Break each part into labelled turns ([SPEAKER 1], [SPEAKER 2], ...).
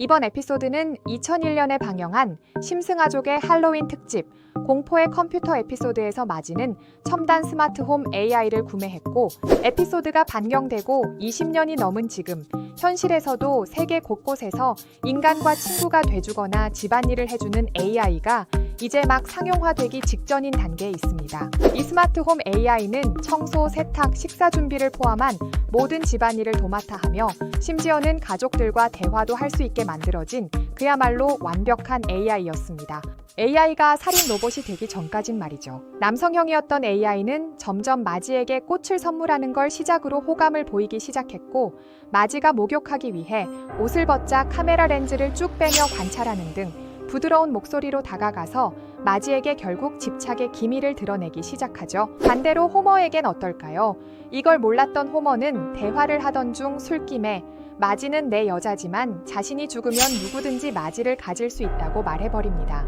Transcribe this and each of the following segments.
[SPEAKER 1] 이번 에피소드는 2001년에 방영한 심승아족의 할로윈 특집 공포의 컴퓨터 에피소드에서 마지는 첨단 스마트홈 AI를 구매했고 에피소드가 반영되고 20년이 넘은 지금 현실에서도 세계 곳곳에서 인간과 친구가 돼주거나 집안일을 해주는 AI가 이제 막 상용화되기 직전인 단계에 있습니다. 이 스마트홈 AI는 청소, 세탁, 식사 준비를 포함한 모든 집안일을 도맡아 하며 심지어는 가족들과 대화도 할 수 있게 만들어진 그야말로 완벽한 AI였습니다. AI가 살인 로봇이 되기 전까진 말이죠. 남성형이었던 AI는 점점 마지에게 꽃을 선물하는 걸 시작으로 호감을 보이기 시작했고, 마지가 목욕하기 위해 옷을 벗자 카메라 렌즈를 쭉 빼며 관찰하는 등 부드러운 목소리로 다가가서 마지에게 결국 집착의 기미를 드러내기 시작하죠. 반대로 호머에겐 어떨까요? 이걸 몰랐던 호머는 대화를 하던 중 술김에 마지는 내 여자지만 자신이 죽으면 누구든지 마지를 가질 수 있다고 말해버립니다.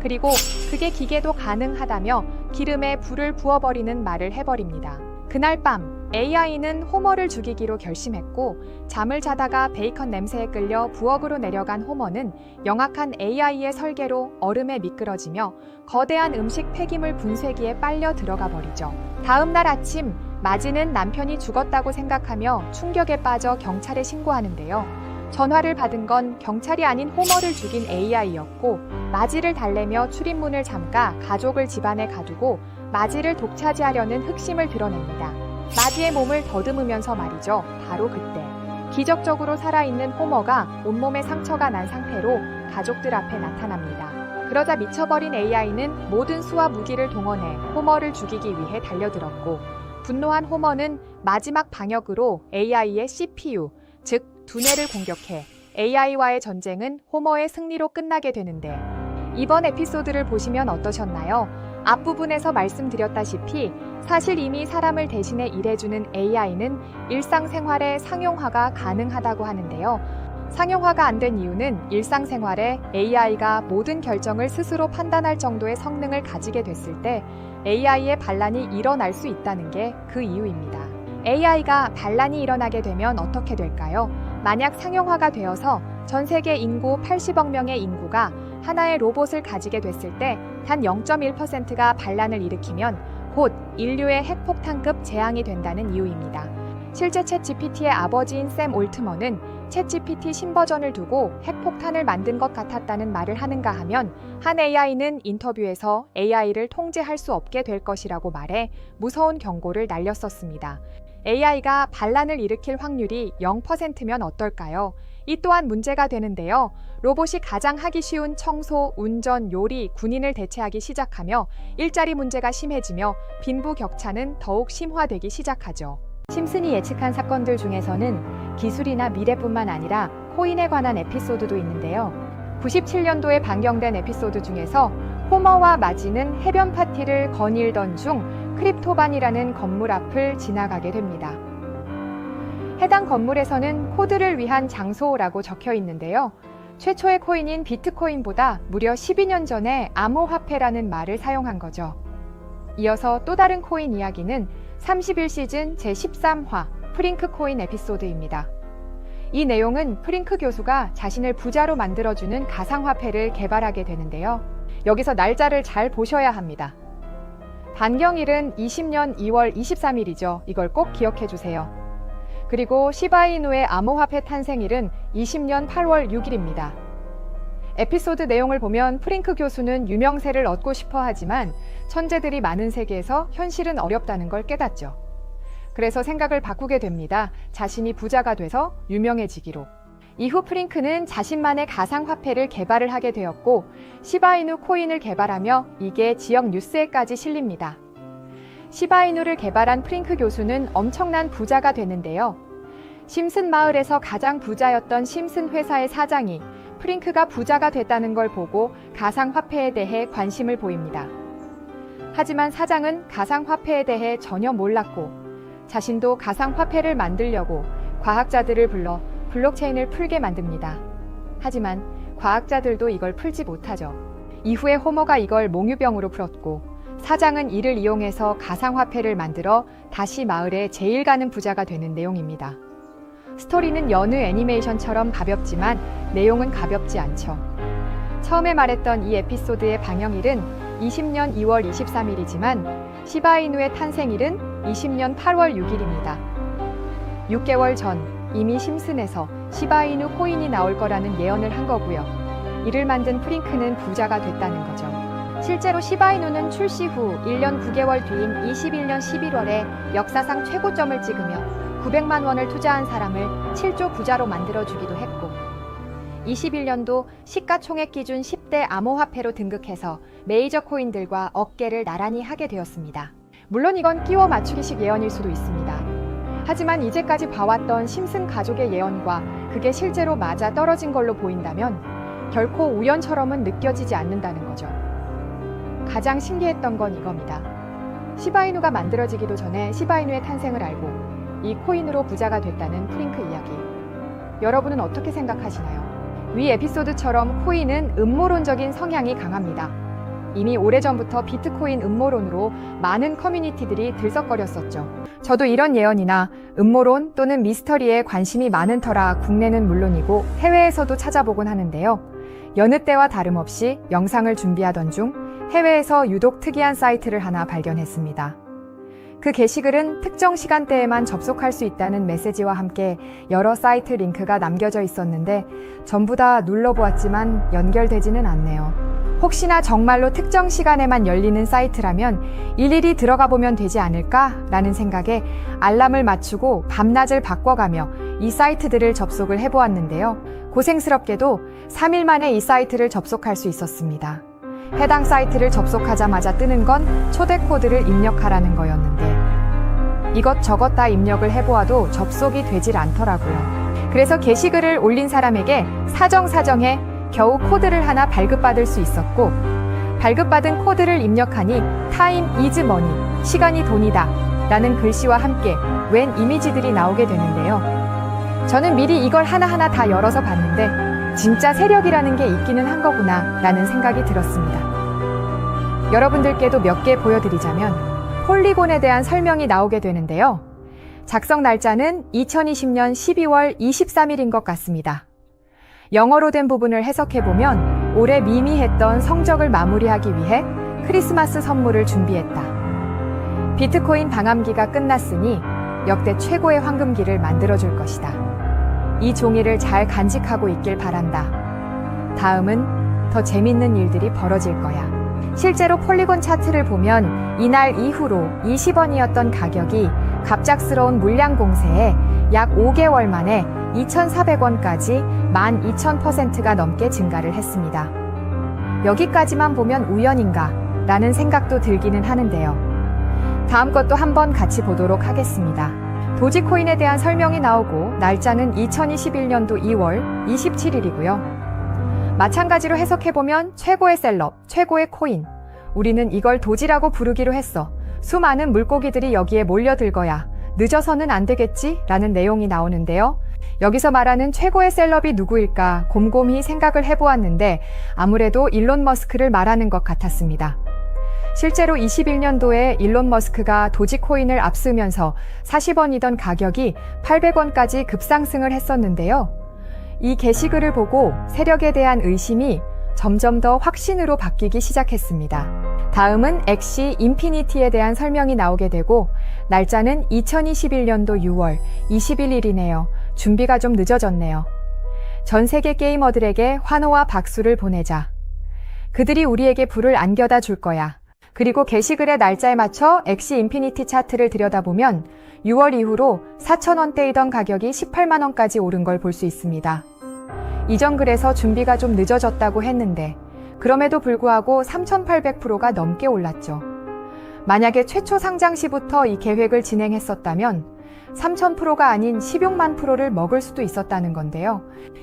[SPEAKER 1] 그리고 그게 기계도 가능하다며 기름에 불을 부어버리는 말을 해버립니다. 그날 밤 AI는 호머를 죽이기로 결심했고 잠을 자다가 베이컨 냄새에 끌려 부엌으로 내려간 호머는 영악한 AI의 설계로 얼음에 미끄러지며 거대한 음식 폐기물 분쇄기에 빨려 들어가 버리죠. 다음 날 아침 마지는 남편이 죽었다고 생각하며 충격에 빠져 경찰에 신고하는데요. 전화를 받은 건 경찰이 아닌 호머를 죽인 AI였고 마지를 달래며 출입문을 잠가 가족을 집안에 가두고 마지를 독차지하려는 흑심을 드러냅니다. 마지의 몸을 더듬으면서 말이죠. 바로 그때 기적적으로 살아있는 호머가 온몸에 상처가 난 상태로 가족들 앞에 나타납니다. 그러자 미쳐버린 AI는 모든 수와 무기를 동원해 호머를 죽이기 위해 달려들었고 분노한 호머는 마지막 방역으로 AI의 CPU, 즉 두뇌를 공격해 AI와의 전쟁은 호머의 승리로 끝나게 되는데 이번 에피소드를 보시면 어떠셨나요? 앞부분에서 말씀드렸다시피 사실 이미 사람을 대신해 일해주는 AI는 일상생활에 상용화가 가능하다고 하는데요. 상용화가 안 된 이유는 일상생활에 AI가 모든 결정을 스스로 판단할 정도의 성능을 가지게 됐을 때 AI의 반란이 일어날 수 있다는 게 그 이유입니다. AI가 반란이 일어나게 되면 어떻게 될까요? 만약 상용화가 되어서 전 세계 인구 80억 명의 인구가 하나의 로봇을 가지게 됐을 때 단 0.1%가 반란을 일으키면 곧 인류의 핵폭탄급 재앙이 된다는 이유입니다. 실제 챗 GPT의 아버지인 샘 올트먼은 챗 GPT 신버전을 두고 핵폭탄을 만든 것 같았다는 말을 하는가 하면 한 AI는 인터뷰에서 AI를 통제할 수 없게 될 것이라고 말해 무서운 경고를 날렸었습니다. AI가 반란을 일으킬 확률이 0%면 어떨까요? 이 또한 문제가 되는데요. 로봇이 가장 하기 쉬운 청소, 운전, 요리, 군인을 대체하기 시작하며 일자리 문제가 심해지며 빈부 격차는 더욱 심화되기 시작하죠. 심슨이 예측한 사건들 중에서는 기술이나 미래뿐만 아니라 코인에 관한 에피소드도 있는데요. 97년도에 방영된 에피소드 중에서 호머와 마지는 해변 파티를 거닐던 중 크립토반이라는 건물 앞을 지나가게 됩니다. 해당 건물에서는 코드를 위한 장소라고 적혀 있는데요. 최초의 코인인 비트코인보다 무려 12년 전에 암호화폐라는 말을 사용한 거죠. 이어서 또 다른 코인 이야기는 31시즌 제13화 프링크 코인 에피소드입니다. 이 내용은 프링크 교수가 자신을 부자로 만들어주는 가상화폐를 개발하게 되는데요. 여기서 날짜를 잘 보셔야 합니다. 반경일은 20년 2월 23일이죠. 이걸 꼭 기억해 주세요. 그리고 시바이누의 암호화폐 탄생일은 20년 8월 6일입니다. 에피소드 내용을 보면 프링크 교수는 유명세를 얻고 싶어 하지만 천재들이 많은 세계에서 현실은 어렵다는 걸 깨닫죠. 그래서 생각을 바꾸게 됩니다. 자신이 부자가 돼서 유명해지기로. 이후 프링크는 자신만의 가상화폐를 개발을 하게 되었고 시바이누 코인을 개발하며 이게 지역 뉴스에까지 실립니다. 시바이누를 개발한 프링크 교수는 엄청난 부자가 되는데요. 심슨 마을에서 가장 부자였던 심슨 회사의 사장이 프링크가 부자가 됐다는 걸 보고 가상화폐에 대해 관심을 보입니다. 하지만 사장은 가상화폐에 대해 전혀 몰랐고 자신도 가상화폐를 만들려고 과학자들을 불러 블록체인을 풀게 만듭니다. 하지만 과학자들도 이걸 풀지 못하죠. 이후에 호머가 이걸 몽유병으로 풀었고 사장은 이를 이용해서 가상화폐를 만들어 다시 마을에 제일 가는 부자가 되는 내용입니다. 스토리는 여느 애니메이션처럼 가볍지만 내용은 가볍지 않죠. 처음에 말했던 이 에피소드의 방영일은 20년 2월 23일이지만 시바이누의 탄생일은 20년 8월 6일입니다. 6개월 전 이미 심슨에서 시바이누 코인이 나올 거라는 예언을 한 거고요. 이를 만든 프링크는 부자가 됐다는 거죠. 실제로 시바이누는 출시 후 1년 9개월 뒤인 21년 11월에 역사상 최고점을 찍으며 900만 원을 투자한 사람을 7조 부자로 만들어주기도 했고 21년도 시가총액 기준 10대 암호화폐로 등극해서 메이저 코인들과 어깨를 나란히 하게 되었습니다. 물론 이건 끼워 맞추기식 예언일 수도 있습니다. 하지만 이제까지 봐왔던 심슨 가족의 예언과 그게 실제로 맞아 떨어진 걸로 보인다면 결코 우연처럼은 느껴지지 않는다는 거죠. 가장 신기했던 건 이겁니다. 시바이누가 만들어지기도 전에 시바이누의 탄생을 알고 이 코인으로 부자가 됐다는 프링크 이야기. 여러분은 어떻게 생각하시나요? 위 에피소드처럼 코인은 음모론적인 성향이 강합니다. 이미 오래전부터 비트코인 음모론으로 많은 커뮤니티들이 들썩거렸었죠. 저도 이런 예언이나 음모론 또는 미스터리에 관심이 많은 터라 국내는 물론이고 해외에서도 찾아보곤 하는데요. 여느 때와 다름없이 영상을 준비하던 중 해외에서 유독 특이한 사이트를 하나 발견했습니다. 그 게시글은 특정 시간대에만 접속할 수 있다는 메시지와 함께 여러 사이트 링크가 남겨져 있었는데 전부 다 눌러보았지만 연결되지는 않네요. 혹시나 정말로 특정 시간에만 열리는 사이트라면 일일이 들어가 보면 되지 않을까라는 생각에 알람을 맞추고 밤낮을 바꿔가며 이 사이트들을 접속을 해보았는데요. 고생스럽게도 3일 만에 이 사이트를 접속할 수 있었습니다. 해당 사이트를 접속하자마자 뜨는 건 초대 코드를 입력하라는 거였는데 이것저것 다 입력을 해보아도 접속이 되질 않더라고요. 그래서 게시글을 올린 사람에게 사정사정해 겨우 코드를 하나 발급받을 수 있었고 발급받은 코드를 입력하니 타임 이즈 머니 시간이 돈이다 라는 글씨와 함께 웬 이미지들이 나오게 되는데요. 저는 미리 이걸 하나하나 다 열어서 봤는데 진짜 세력이라는 게 있기는 한 거구나 라는 생각이 들었습니다. 여러분들께도 몇 개 보여드리자면 폴리곤에 대한 설명이 나오게 되는데요. 작성 날짜는 2020년 12월 23일인 것 같습니다. 영어로 된 부분을 해석해보면 올해 미미했던 성적을 마무리하기 위해 크리스마스 선물을 준비했다. 비트코인 방암기가 끝났으니 역대 최고의 황금기를 만들어줄 것이다. 이 종이를 잘 간직하고 있길 바란다. 다음은 더 재밌는 일들이 벌어질 거야. 실제로 폴리곤 차트를 보면 이날 이후로 20원이었던 가격이 갑작스러운 물량 공세에 약 5개월 만에 2,400원까지 12,000%가 넘게 증가를 했습니다. 여기까지만 보면 우연인가? 라는 생각도 들기는 하는데요. 다음 것도 한번 같이 보도록 하겠습니다. 도지코인에 대한 설명이 나오고 날짜는 2021년도 2월 27일이고요. 마찬가지로 해석해보면 최고의 셀럽, 최고의 코인. 우리는 이걸 도지라고 부르기로 했어. 수많은 물고기들이 여기에 몰려들 거야. 늦어서는 안 되겠지? 라는 내용이 나오는데요. 여기서 말하는 최고의 셀럽이 누구일까 곰곰이 생각을 해보았는데 아무래도 일론 머스크를 말하는 것 같았습니다. 실제로 21년도에 일론 머스크가 도지코인을 앞서면서 40원이던 가격이 800원까지 급상승을 했었는데요. 이 게시글을 보고 세력에 대한 의심이 점점 더 확신으로 바뀌기 시작했습니다. 다음은 엑시 인피니티에 대한 설명이 나오게 되고 날짜는 2021년도 6월 21일이네요. 준비가 좀 늦어졌네요. 전 세계 게이머들에게 환호와 박수를 보내자. 그들이 우리에게 불을 안겨다 줄 거야. 그리고 게시글의 날짜에 맞춰 엑시 인피니티 차트를 들여다보면 6월 이후로 4,000원대이던 가격이 18만원까지 오른 걸 볼 수 있습니다. 이전 글에서 준비가 좀 늦어졌다고 했는데 그럼에도 불구하고 3,800%가 넘게 올랐죠. 만약에 최초 상장 시부터 이 계획을 진행했었다면 3,000%가 아닌 16만 프로를 먹을 수도 있었다는 건데요.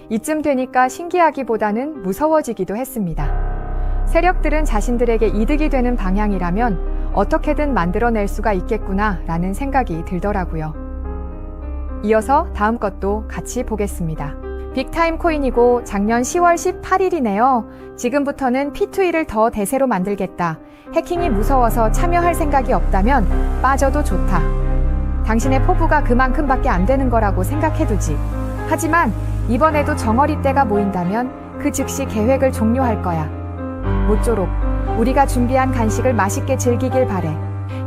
[SPEAKER 1] 이쯤 되니까 신기하기보다는 무서워지기도 했습니다. 세력들은 자신들에게 이득이 되는 방향이라면 어떻게든 만들어낼 수가 있겠구나 라는 생각이 들더라고요. 이어서 다음 것도 같이 보겠습니다. 빅타임 코인이고 작년 10월 18일이네요. 지금부터는 P2E를 더 대세로 만들겠다. 해킹이 무서워서 참여할 생각이 없다면 빠져도 좋다. 당신의 포부가 그만큼밖에 안 되는 거라고 생각해두지. 하지만 이번에도 정어리 떼가 모인다면 그 즉시 계획을 종료할 거야. 모쪼록 우리가 준비한 간식을 맛있게 즐기길 바래.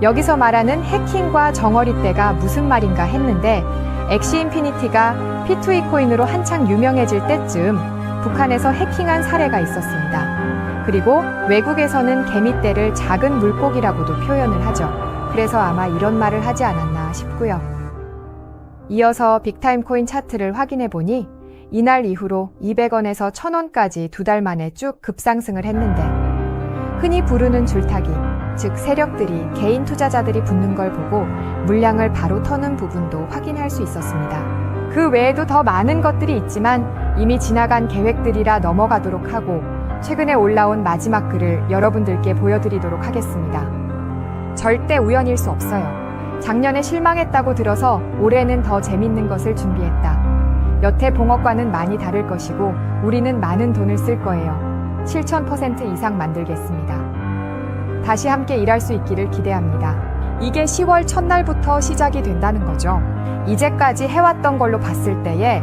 [SPEAKER 1] 여기서 말하는 해킹과 정어리 떼가 무슨 말인가 했는데 엑시 인피니티가 P2E 코인으로 한창 유명해질 때쯤 북한에서 해킹한 사례가 있었습니다. 그리고 외국에서는 개미떼를 작은 물고기라고도 표현을 하죠. 그래서 아마 이런 말을 하지 않았나 싶고요. 이어서 빅타임 코인 차트를 확인해 보니 이날 이후로 200원에서 1000원까지 두 달 만에 쭉 급상승을 했는데 흔히 부르는 줄타기, 즉 세력들이 개인 투자자들이 붙는 걸 보고 물량을 바로 터는 부분도 확인할 수 있었습니다. 그 외에도 더 많은 것들이 있지만 이미 지나간 계획들이라 넘어가도록 하고 최근에 올라온 마지막 글을 여러분들께 보여드리도록 하겠습니다. 절대 우연일 수 없어요. 작년에 실망했다고 들어서 올해는 더 재밌는 것을 준비했다. 여태 봉업과는 많이 다를 것이고 우리는 많은 돈을 쓸 거예요. 7,000% 이상 만들겠습니다. 다시 함께 일할 수 있기를 기대합니다. 이게 10월 첫날부터 시작이 된다는 거죠. 이제까지 해왔던 걸로 봤을 때에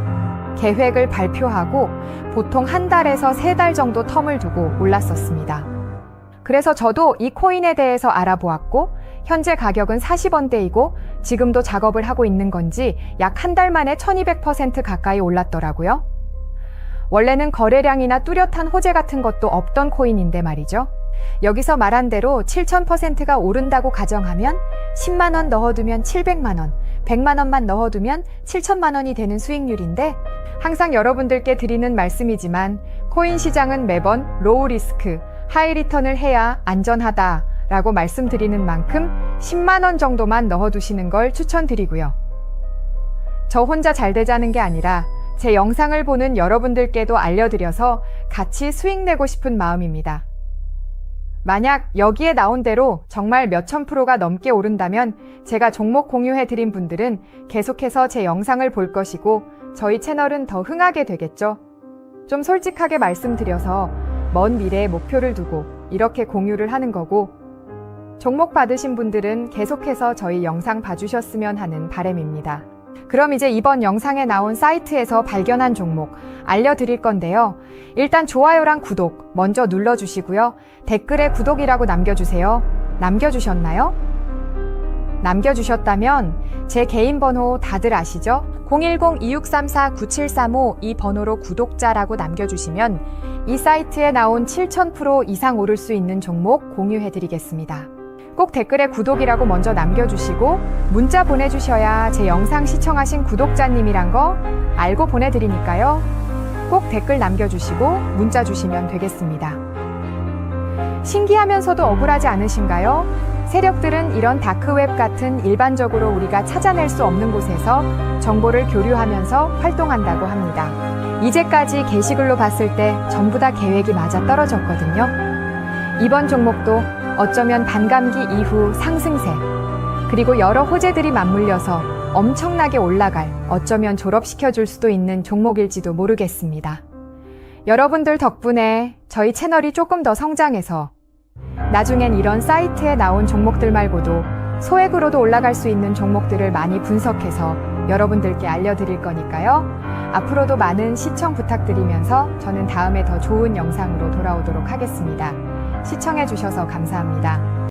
[SPEAKER 1] 계획을 발표하고 보통 한 달에서 세 달 정도 텀을 두고 올랐었습니다. 그래서 저도 이 코인에 대해서 알아보았고 현재 가격은 40원대이고 지금도 작업을 하고 있는 건지 약 한 달 만에 1200% 가까이 올랐더라고요. 원래는 거래량이나 뚜렷한 호재 같은 것도 없던 코인인데 말이죠. 여기서 말한 대로 7000%가 오른다고 가정하면 10만 원 넣어두면 700만 원, 100만 원만 넣어두면 7천만 원이 되는 수익률인데 항상 여러분들께 드리는 말씀이지만 코인 시장은 매번 로우 리스크, 하이 리턴을 해야 안전하다 라고 말씀드리는 만큼 10만 원 정도만 넣어두시는 걸 추천드리고요. 저 혼자 잘 되자는 게 아니라 제 영상을 보는 여러분들께도 알려드려서 같이 수익 내고 싶은 마음입니다. 만약 여기에 나온 대로 정말 몇천 프로가 넘게 오른다면 제가 종목 공유해 드린 분들은 계속해서 제 영상을 볼 것이고 저희 채널은 더 흥하게 되겠죠. 좀 솔직하게 말씀드려서 먼 미래에 목표를 두고 이렇게 공유를 하는 거고 종목 받으신 분들은 계속해서 저희 영상 봐주셨으면 하는 바람입니다. 그럼 이제 이번 영상에 나온 사이트에서 발견한 종목 알려드릴 건데요. 일단 좋아요랑 구독 먼저 눌러주시고요. 댓글에 구독이라고 남겨주세요. 남겨주셨나요? 남겨주셨다면 제 개인 번호 다들 아시죠? 010-2634-9735 이 번호로 구독자라고 남겨주시면 이 사이트에 나온 7000% 이상 오를 수 있는 종목 공유해드리겠습니다. 꼭 댓글에 구독이라고 먼저 남겨주시고 문자 보내주셔야 제 영상 시청하신 구독자님이란 거 알고 보내드리니까요. 꼭 댓글 남겨주시고 문자 주시면 되겠습니다. 신기하면서도 억울하지 않으신가요? 세력들은 이런 다크웹 같은 일반적으로 우리가 찾아낼 수 없는 곳에서 정보를 교류하면서 활동한다고 합니다. 이제까지 게시글로 봤을 때 전부 다 계획이 맞아 떨어졌거든요. 이번 종목도 어쩌면 반감기 이후 상승세, 그리고 여러 호재들이 맞물려서 엄청나게 올라갈, 어쩌면 졸업시켜 줄 수도 있는 종목일지도 모르겠습니다. 여러분들 덕분에 저희 채널이 조금 더 성장해서 나중엔 이런 사이트에 나온 종목들 말고도 소액으로도 올라갈 수 있는 종목들을 많이 분석해서 여러분들께 알려드릴 거니까요. 앞으로도 많은 시청 부탁드리면서 저는 다음에 더 좋은 영상으로 돌아오도록 하겠습니다. 시청해주셔서 감사합니다.